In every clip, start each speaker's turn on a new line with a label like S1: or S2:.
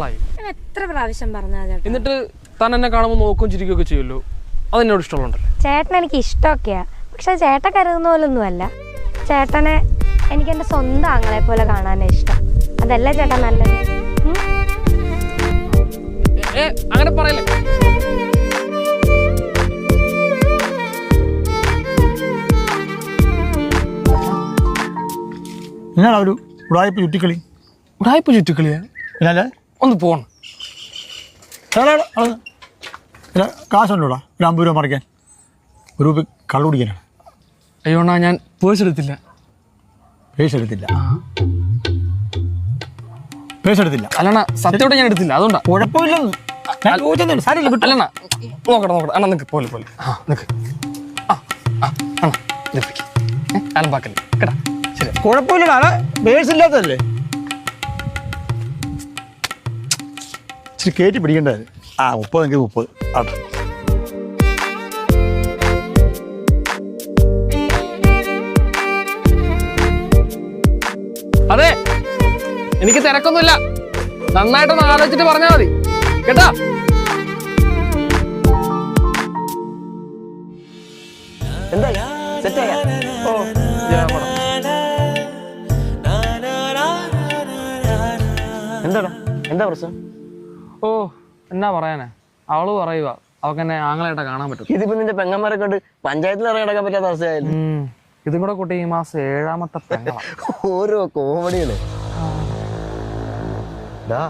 S1: നാളായി.
S2: എത്ര പ്രാവശ്യം പറഞ്ഞാ
S1: എന്നിട്ട് താൻ എന്നെ കാണുമ്പോൾ നോക്കുകയും ചിരിക്കുകയൊക്കെ ചെയ്യുമല്ലോ. അതെന്നോട് ഇഷ്ടമുള്ളണ്ടല്ലേ
S2: ചേട്ടൻ എനിക്ക് ഇഷ്ടമൊക്കെയാ. പക്ഷെ ചേട്ടൻ കരുതുന്ന പോലൊന്നുമല്ല ചേട്ടനെ എനിക്ക് എന്റെ സ്വന്തം ആങ്ങളെ പോലെ കാണാനാ ഇഷ്ടം. അതല്ല ചേട്ടാ നല്ലത്?
S1: അങ്ങനെ പറയല്ലേ?
S3: ഞാൻ ഒരു ഉടായ്പ ചുറ്റിക്കളി?
S1: ഉടായ്പ ചുറ്റിക്കളിയാണ്
S3: പിന്നെ
S1: ഒന്ന്
S3: പിന്നെ കാശുണ്ടോടാ? ഒരു അമ്പത് രൂപ മറിക്കാൻ. ഒരു രൂപ കള്ളു കുടിക്കാനാണ്
S1: അയ്യോണ്ണാ ഞാൻ പേഴ്സ് എടുത്തില്ല.
S3: പേഴ്സ് എടുത്തില്ല. പേഴ്സ് എടുത്തില്ല.
S1: അല്ലണ സത്യമായിട്ട് ഞാൻ എടുത്തില്ല. അതുകൊണ്ടാ.
S3: കുഴപ്പമില്ലെന്ന്. ഞാൻ ചോദിച്ചതല്ലേ സാരില്ല വിട്ടു
S1: അല്ലണ്ണ നോക്കട്ടെ നോക്കട്ടെ. അണ്ണ നിക്ക് പോലെ പോലെ. ആ നിക്ക്. ആ ആ അണ്ണ അലമ്പാക്കല്ലേ കേട്ടാ? ശരി.
S3: കുഴപ്പമില്ലടാ. പേഴ്സ് ഇല്ലാത്തതല്ലേ? ഇച്ചിരി കയറ്റി പിടിക്കേണ്ടത് ആ മുപ്പത് എങ്കിൽ മുപ്പത്. ആട്ടെ.
S1: അതെ എനിക്ക് തിരക്കൊന്നുമില്ല. നന്നായിട്ടൊന്ന് ആലോചിച്ചിട്ട് പറഞ്ഞാൽ മതി. കേട്ടാ?
S4: എന്താ സെറ്റായ?
S1: ഓ
S4: എന്താടാ? എന്താ പ്രശ്നം?
S1: ഓ എന്നാ പറയാനാ? അവൾ പറയുക അവക്ക് എന്നെ ആങ്ങളായിട്ട് കാണാൻ പറ്റും.
S4: ഇതിപ്പോ നിന്റെ പെങ്ങന്മാരെ കൊണ്ട് പഞ്ചായത്തിൽ ഇറങ്ങി നടക്കാൻ പറ്റാത്ത അവസ്ഥയായാലും
S1: ഉം. ഇതും കൂടെ കൂട്ടി ഈ മാസം ഏഴാമത്തെ പെങ്ങളാ.
S4: ഓരോ കോമഡികൾ. ഡാ.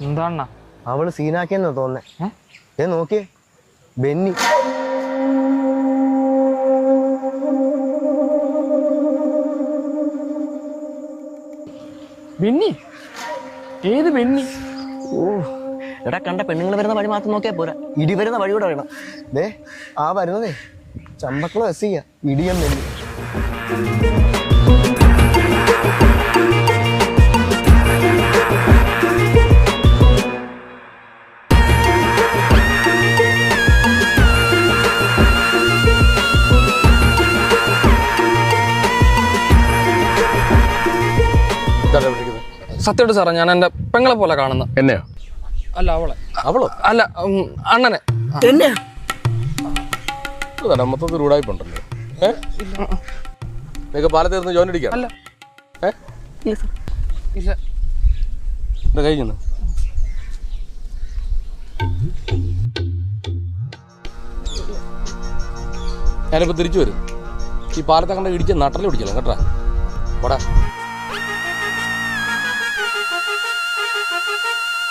S1: എന്താണ്ണ
S4: അവൾ സീനാക്കിയെന്നാ തോന്നേ.
S1: ഏ?
S4: ഏ നോക്കിയേ. ബെന്നി.
S1: ബെന്നി? ഏത് ബെന്നി?
S4: ഓ. എടാ കണ്ട പെണ്ണുങ്ങൾ വരുന്ന വഴി മാത്രം നോക്കിയാൽ പോരാ. ഇടി വരുന്ന വഴി കൂടെ വേണം ദേ ആ വരുന്നതേ ചമ്പക്കളോ എസ് ചെയ്യാ. ഇടിയം
S1: സത്യമായിട്ട് സാറേ ഞാൻ എന്റെ പെങ്ങളെ പോലെ കാണുന്ന
S5: എന്നെയോ?
S1: അല്ല അവളെ.
S5: അവളോ?
S1: അല്ല അണ്ണനെ.
S4: എന്നെ?
S5: മൊത്തത്തിൽ റൂഡായിപ്പുണ്ടല്ലോ നിങ്ങൾക്ക് പാലത്തിൽ നിന്ന് ജോയിൻ അടിക്കാം
S1: അല്ല.
S5: ഏഹ് കഴിഞ്ഞു ഞാനിപ്പോൾ തിരിച്ചു വരും. ഈ പാലത്തെ കണ്ട ഇടിച്ച് നട്ടൽ പിടിക്കല്ലോ കേട്ടാ? പോടാ.